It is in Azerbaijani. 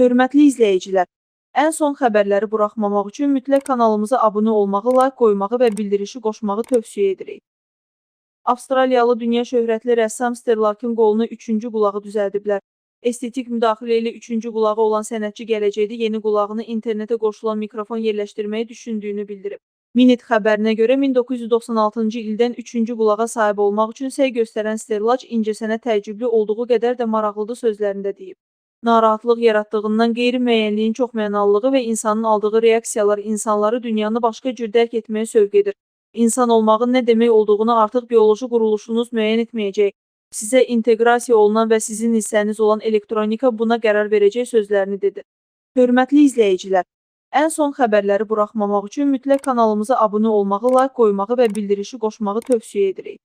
Hörmətli izləyicilər, ən son xəbərləri buraxmamaq üçün mütləq kanalımıza abunə olmağı, like qoymağı və bildirişi qoşmağı tövsiyə edirik. Avstraliyalı dünya şöhrətli rəssam Sterlakin qolunu üçüncü qulağı düzəldiblər. Estetik müdaxilə ilə üçüncü qulağı olan sənətçi gələcəkdə yeni qulağını internetə qoşulan mikrofon yerləşdirməyi düşündüyünü bildirib. Minit xəbərinə görə 1996-cı ildən üçüncü qulağa sahib olmaq üçün səy göstərən Sterlaç incəsənət təəccüblü olduğu qədər də maraqlıdır sözlərində deyib. Narahatlıq yaratdığından qeyri-müəyyənliyin çoxmənalılığı və insanın aldığı reaksiyalar insanları dünyanı başqa cür dərk etməyə sövq edir. İnsan olmağın nə demək olduğunu artıq bioloji quruluşunuz müəyyən etməyəcək. Sizə inteqrasiya olunan və sizin hissəniz olan elektronika buna qərar verəcək sözlərini dedi. Hörmətli izləyicilər, ən son xəbərləri buraxmamaq üçün mütləq kanalımıza abunə olmağı, like qoymağı və bildirişi qoşmağı tövsiyə edirik.